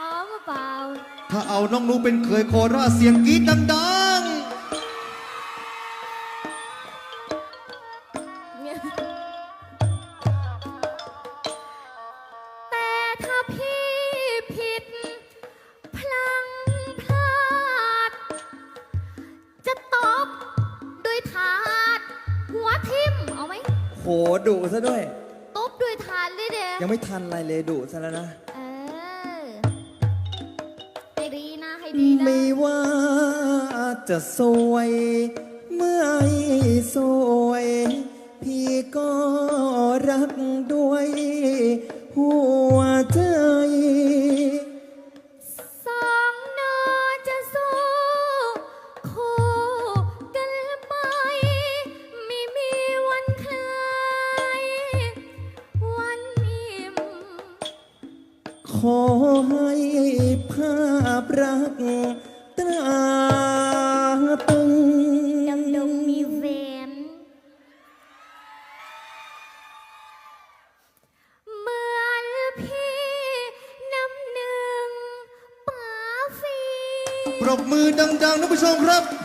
พร้อมหรือเปล่า ถ้าเอาน้องนุเป็นเคยโคราชเสียงกรี๊ดดังแต่ถ้าพี่ผิด พลังพลาด จะตบด้วยถาด หัวทิ่มเอาไหม โหดุซะด้วย ตบด้วยถาดเลยเด้ ยังไม่ทันอะไรเลยดุซะแล้วนะ ดีนะ ไม่ว่าจะสวยเมื่อยสวย พี่ก็รักด้วย หัวใจ ขอให้ภาพรักตราตึงดำดงมีแหวนเหมือนพี่น้ำหนึ่งป๋าฟีๆปรบมือดังๆท่านผู้ชมครับ